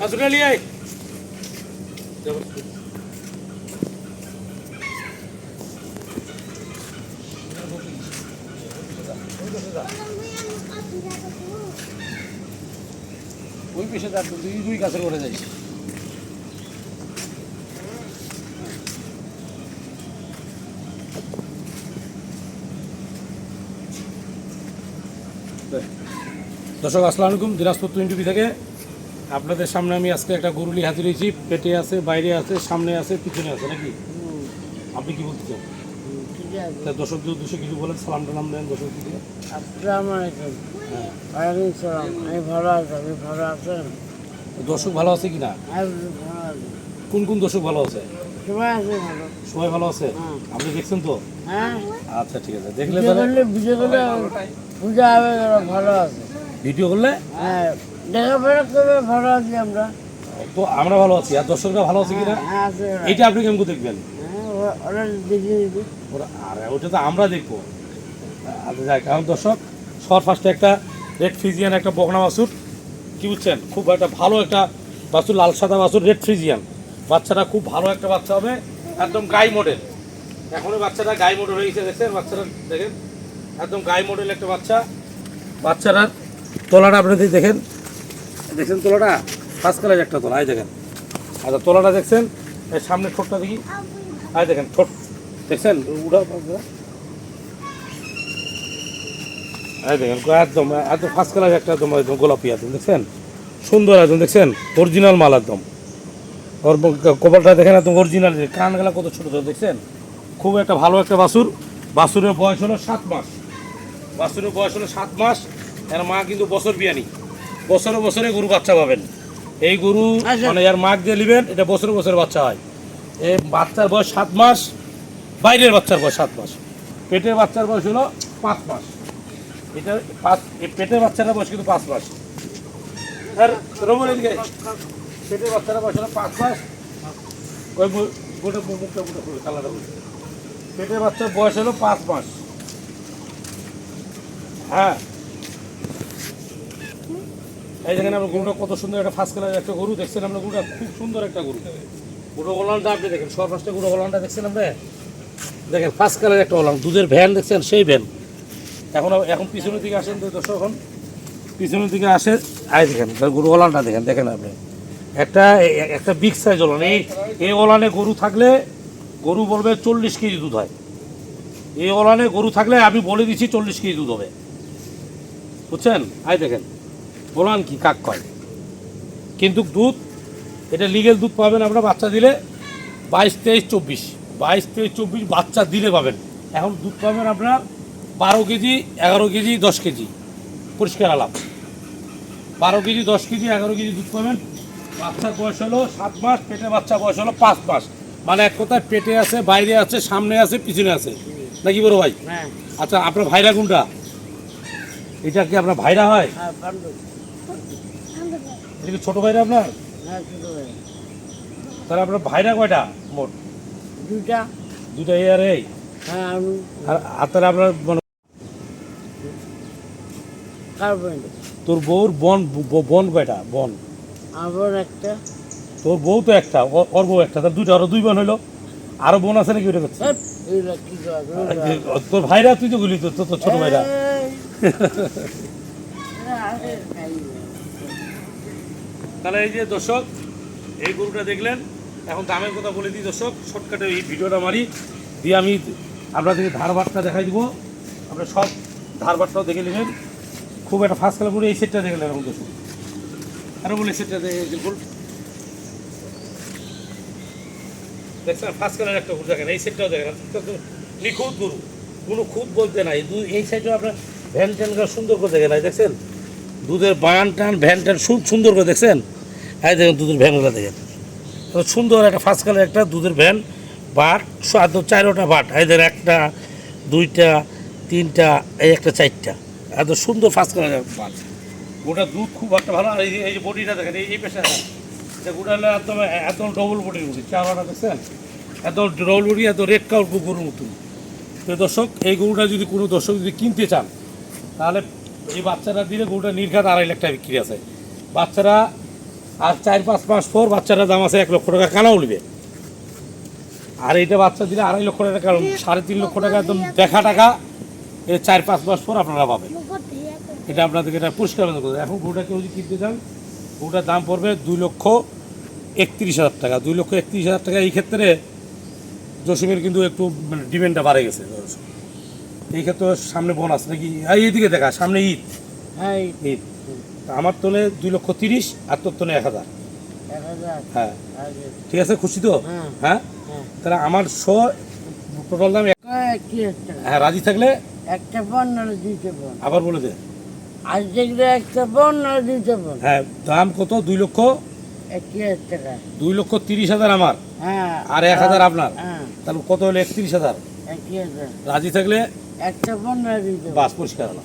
বাছুরটা নিয়ে। ওই পেশে যার দুই দুই গাছের করে যাইছি দর্শক, আসসালামু আলাইকুম। দিনাজপুর টোয়েন্টি থেকে আপনাদের সামনে আমি আজকে একটা গরুলি হাতে রয়েছি পেটে আছে বাইরে আছে সামনে আছে পিছনে আছে নাকি? আপনি কি বলতে চান? তা দর্শকদের উদ্দেশ্যে কিছু বলেন সালাম টালাম দেন দর্শক দিকে আসসালামু আলাইকুম হ্যাঁ। ওয়ালাইকুম সালাম। আমি ভালো আছি আপনি ভালো আছেন? দর্শক ভালো আছে কি না আমি কোন কোন দর্শক ভালো আছে? সবাই আছে ভালো। সবাই ভালো আছে? হ্যাঁ। আপনি দেখছেন তো? হ্যাঁ। আচ্ছা ঠিক আছে। দেখলে তাহলে বিয়ে করলে পূজা হবে ভালো আছে। ভিডিও করলে? হ্যাঁ। দেখাশোনা করবে ভালো আছি আমরা। তো আমরা ভালো আছি আর দর্শকরা ভালো আছে কিনা? হ্যাঁ এটা আপনি কেমন দেখবেন? হ্যাঁ ওরা- ওরা দেখিয়ে আরে ওটা তো আমরা দেখব। আচ্ছা যাই কারণ দর্শক সবার ফার্স্টে একটা রেড ফ্রিজিয়ান একটা বকনা বাছুর। কি বুঝছেন? খুব একটা ভালো একটা বাছুর লাল সাদা বাছুর রেড ফ্রিজিয়ান বাচ্চাটা খুব ভালো একটা বাচ্চা হবে একদম গাই মডেল এখনই বাচ্চাটা গাই মডেল হয়ে গেছে দেখছেন? বাচ্চাটা দেখেন? একদম গাই মডেল একটা বাচ্চা। বাচ্চাটার তলাটা আপনাদের দেখেন। দেখছেন তোলাটা? ফার্স্ট কালার একটা তলা, এই দেখেন। আচ্ছা তোলাটা দেখছেন? এই সামনে ঠোঁটটা দেখি। আয় দেখেন, ঠোঁট। দেখছেন? উড়া এই দেখেন, একদম একদম ফার্স্ট কালার একটা একদম একদম গোলাপি একদম, দেখছেন? সুন্দর একদম, দেখছেন? অরিজিনাল মাল একদম। ওর কপালটা দেখেন একদম অরিজিনাল কানগুলা কত ছোটো ছোটো, দেখছেন? খুব একটা ভালো একটা বাছুর বাসুরের বয়স হলো সাত মাস। বাছুরের বয়স হলো সাত মাস। এর মা কিন্তু বছর বিয়ানি। বছরে বছরে গরু বাচ্চা পাবেন। এই গরু আচ্ছা। মানে এর মাক দিয়ে নেবেন এটা বছরে বছরে বাচ্চা হয়। এই বাচ্চার বয়স সাত মাস বাইরের বাচ্চার বয়স সাত মাস। পেটের বাচ্চার বয়স হলো পাঁচ মাস। এটা পাঁচ এই পেটের বাচ্চাটার বয়স কিন্তু পাঁচ মাস। আর রবুল এদিকে পেটের বাচ্চাটার বয়স হলো পাঁচ মাস। ওই গোটা মুখটা মুখটা খুলে। পেটের বাচ্চার বয়স হলো পাঁচ মাস। হ্যাঁ। এই দেখেন আপনার গরুটা কত সুন্দর একটা ফার্স্ট কালার একটা গরু। দেখছেন আপনার গরুটা খুব সুন্দর একটা গরু। গরু ওলানটা আপনি দেখেন সব ফার্স্টে গরু ওলানটা দেখছেন আপনি? দেখেন ফার্স্ট কালার একটা ওলান দুধের ভ্যান দেখছেন, সেই ভ্যান। এখন এখন পিছনের দিকে আসেন দর্শক এখন। পিছনের দিকে আসে আয় দেখেন গরু ওলানটা দেখেন দেখেন আপনি। একটা একটা বিগ সাইজ ওলান এই এই ওলানে গরু থাকলে গরু বলবে চল্লিশ কেজি দুধ হয়। এই ওলানে গরু থাকলে আমি বলে দিচ্ছি চল্লিশ কেজি দুধ হবে। বুঝছেন? আয় দেখেন। বলান কি কাক কয়? কিন্তু দুধ এটা লিগেল দুধ পাবেন আপনার বাচ্চা দিলে বাইশ তেইশ চব্বিশ। বাইশ তেইশ চব্বিশ বাচ্চা দিলে পাবেন। এখন দুধ পাবেন আপনার বারো কেজি এগারো কেজি দশ কেজি। পরিষ্কার আলাপ। বারো কেজি দশ কেজি এগারো কেজি দুধ পাবেন। বাচ্চার বয়স হলো সাত মাস পেটে বাচ্চা বয়স হলো পাঁচ মাস। মানে এক কথায় পেটে আছে বাইরে আছে সামনে আছে পিছনে আছে। নাকি বড় ভাই? হ্যাঁ। আচ্ছা আপনার ভাইরা কোনটা? এটা কি আপনার ভাইরা হয়? হ্যাঁ এটা কি ছোট ভাইরা আপনার? হ্যাঁ ছোট ভাই তাহলে আপনার ভাইরা কয়টা মোট? দুইটা। দুটা এই আর এই? হ্যাঁ আমি আর আর তাহলে আপনার মানে কার্বন তোর বউর বন বন কয়টা? বন। আবার একটা। তোর বউ তো একটা ওর বউ একটা তার দুইটা আরও দুই বোন হইল। আরও বোন আছে নাকি ওটা করছে? করা তোর ভাইরা তুই তো গুলি তো তোর তো ছোট ভাইরা। তাহলে এই যে দর্শক, এই গরুটা দেখলেন, এখন দামের কথা বলে দিই দর্শক শর্টকাটে এই ভিডিওটা মারি, দিয়ে আমি আপনাদেরকে ধারবারটা দেখাই দিব। আপনার সব ধারবারটাও দেখে নেবেন। খুব একটা ফার্স্ট কালার করে এই সেটটা দেখলেন এখন দর্শক। আরও বলে সেটটা দেখে বল দেখছেন ফার্স্ট কালার একটা গরু দেখেন, এই সেটটাও দেখেন। নিখুঁত গরু, কোনো খুঁত বলতে নাই। এই সাইডেও আপনার ভ্যান ট্যান সুন্দর করে দেখেন এই দেখছেন? দুধের বান টান, ভ্যান টান সুন্দর করে দেখছেন? এই দেখেন দুধের ভ্যানগুলো দেখেন। সুন্দর একটা ফার্স্ট কালার একটা দুধের ভ্যান, বাট একদম চারোটা বাট। এই দেখেন একটা, দুইটা, তিনটা, এই একটা চারটা। এত সুন্দর ফার্স্ট কালার বাট। গোটা দুধ খুব একটা ভালো। আর এই যে- বডিটা দেখেন, এই পেশা গোটা হলো একদম এত ডবল বডির বডি। চারোটা দেখছেন? এত ডবল বডি এত রেড কাউর গরুর মতন তো দর্শক, এই গরুটা যদি কোনো দর্শক যদি কিনতে চান, তাহলে এই বাচ্চারা দিলে গরুটা নির্ঘাত আড়াই লাখ টাকা বিক্রি আছে। বাচ্চারা আর চার পাঁচ মাস পর বাচ্চাটার দাম আছে এক লক্ষ টাকা কানা উঠবে আর এটা বাচ্চা দিলে আড়াই লক্ষ টাকা, কারণ সাড়ে তিন লক্ষ টাকা একদম দেখা টাকা এই চার পাঁচ মাস পর আপনারা পাবেন। এটা আপনাদেরকে এটা পরিষ্কার করে দেবো। এখন গরুটা কেউ যদি কিনতে চান গরুটার দাম পড়বে দুই লক্ষ একত্রিশ হাজার টাকা। দুই লক্ষ একত্রিশ হাজার টাকা এই ক্ষেত্রে জসিমের কিন্তু একটু মানে ডিমান্ডটা বাড়ে গেছে। এই ক্ষেত্রে সামনে বোনাস নাকি? এই এইদিকে দেখা সামনে ঈদ। হ্যাঁ ঈদ। আমার তোলে দুই লক্ষ তিরিশ আর তোর তোলে এক হাজার। হ্যাঁ। ঠিক আছে খুশি তো? হ্যাঁ। হ্যাঁ? হ্যাঁ। তাহলে আমার শো টোটাল দাম হ্যাঁ রাজি থাকলে? একটা বোন নাহলে দুইটা বোন? আবার বলে দে। আজ দেখলে একটা নাহলে দুইটা হ্যাঁ দাম কত? দুই লক্ষ? টাকা? দুই লক্ষ তিরিশ হাজার আমার। হ্যাঁ। আর এক হাজার আপনার। হ্যাঁ। তাহলে কত হলো? একত্রিশ হাজার। রাজি থাকলে একটা নাহলে দুইটা বাস পরিষ্কার হলো।